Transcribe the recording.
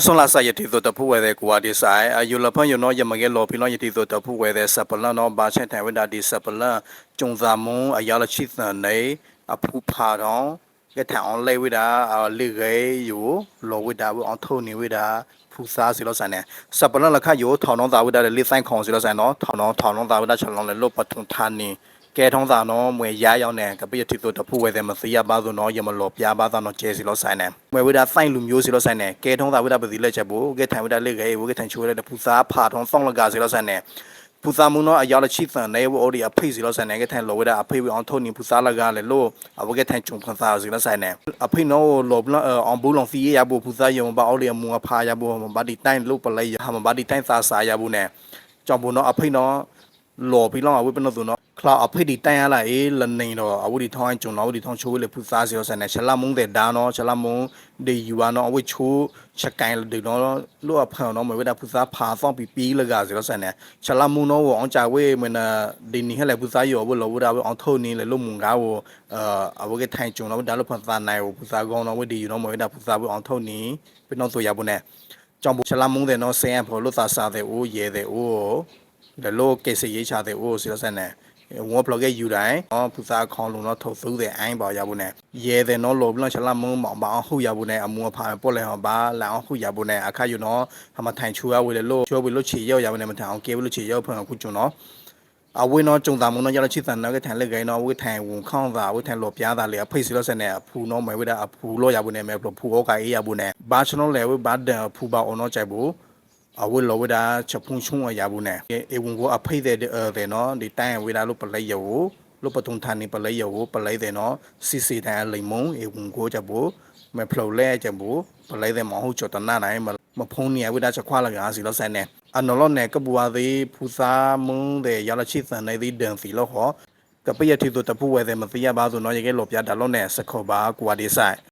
son la sa yeti to tapu we de kwa di sai a yu la phan yu no ya ma ge lo pi no yeti to tapu we de sa pala no ba chen tan we da di sa pala chung za mu a ya la chi san nei a phu pha dong ge tan on le we da a le ge yu lo we da we on tho ni we da ဖူစားစီလို့ဆိုင်နေစပလန်လခယောထောင်းနောသာဝဒလေဆိုင်ခေါင်စီလို့ဆိုင်နော်ထောင်းနောထောင်းနောသာဝဒချလောင်းလေလို့ပထုံဌာနီ ကဲထုံးသာနော်မွေရရောက်နေကပိယတိတို့တဖူဝဲတယ်မစီရပါဆိုနော်ယမလောပြပါသာနော်ကျဲစီလို့ဆိုင်နေမွေဝဒဆိုင်လူမျိုးစီလို့ဆိုင်နေကဲထုံးသာဝဒပစီလက်ချက်ဘူးကဲထိုင်ဝဒလေကေဝကထိုင်ချိုးရတဲ့ဖူစားဖာထုံးဆောင်းလကစီလို့ဆိုင်နေပူစာမှုနော်အရောက်လက်ချိစံနေဝအိုဒီအဖိစီလို့ဆိုင်နေကထိုင်လောဝဒအဖိဝအောင်ထုံနေပူစားလကလေလို့အဝကထိုင်ချုံဖန်စားစီလို့ဆိုင်နေအဖိနော်လောဘလအောင်ဘူးလောင်စီရဘူးပူစားယုံပါအော်လီမူဖာရဘူးဘာဒီတိုင်းလို့ပလဲရဟာမဘာဒီတိုင်းစားစားရဘူးနဲ့ကြောင့်ဘူးနော်အဖိနော်လောပြီးလောင်အဝိပနောသူနော် ခလာအဖိတ်ဒီတိုင်ရလာအေးလနေတော့အဝဒီထောင်းကျွန်တော်ဒီထောင်းချိုးလေဖူစားစီရဆန်နဲ့ချလာမုံတဲ့ဒါနော်ချလာမုံဒီယူဝါနော်အဝချိုးချက်ကိုင်းဒီနော်လို့အဖောင်းနော်မဝဒဖူစားဖာဆောင်ပြီးပြီးလကစီရဆန်နဲ့ချလာမုံနော်ဝအောင်ကြဝေးမနဒီနီဟဲလေဖူစားရောဘလောဝဒအောင်ထုံနေလေလို့မုံကားဝအဝကထိုင်ကျွန်တော်ဒါလို့ဖန်သားနိုင်ဖူစားကောင်းနော်ဝဒီယူနော်မဝဒဖူစားဘူးအောင်ထုံနေပြနော်ဆိုရဘူးနဲ့ကြောင့်ချလာမုံတဲ့နော်ဆင်းရဖို့လို့သာစားတဲ့အိုးရဲတဲ့အိုးဒါလို့ကေစီရေးချတဲ့အိုးစီရဆန်နဲ့ ဝဘလော့ကယူတိုင်းအော်ပူစာခေါင်းလုံးတော့ထုတ်သူတဲ့အိုင်းပါရဘူးနဲ့ရဲတဲ့နော်လောဘလော့ချလာမုံမောင်ပါဟုတ်ရဘူးနဲ့အမူဖာပေါ်လဲဟောပါလောင်ဟုတ်ရဘူးနဲ့အခါယူနော်ဟမထိုင်ချူရဝေလို့ချိုးပြီးလို့ချီရောက်ရဘူးနဲ့မထိုင်အောင်ကေပြီးလို့ချီရောက်ဖွင့်အခုကျွန်းနော်အဝင်းတော့ကြုံတာမုံတော့ရလချစ်တန်တော့ကထိုင်လက်ကိန်းတော့ဝိထိုင်ဝန်ခေါင်းသာဝိထိုင်လော်ပြားသာလေအဖိတ်စီလို့ဆက်နေအဖူနော်မဲဝိတာအဖူလို့ရဘူးနဲ့မဲဖူဩကအေးရဘူးနဲ့ဘာချနော်လေဝိဘာဒဖူပါအောင်တော့ကြိုက်ဘူး အဝလောဝဒါချက်ဖုန်ချုံအရာဘူးနဲ့အေဝန်ကိုအဖိတ်တဲ့တဲ့နော်ဒီတိုင်းဝေဒါလို့ပလဲယောလို့ပတုံဌာနေပလဲယောပလဲတဲ့နော်စီစီတိုင်းလိမ္မုံအေဝန်ကိုချက်ဘူးမဖလောလဲချက်ဘူးပလဲတဲ့မဟုတ်ချတနာနိုင်မဖုန်နေဝေဒါချက်ခွာလကားစီလို့ဆိုင်နေအနော်လောနဲ့ကပူဝါသေးဖူစာမုံတဲ့ရလချိစံနေသည်ဒန်စီလို့ဟောကပယတိတို့တပူဝဲတဲ့မသိရပါဆိုနော်ရေကဲလောပြတာလို့နဲ့စခောပါကွာဒီဆိုင်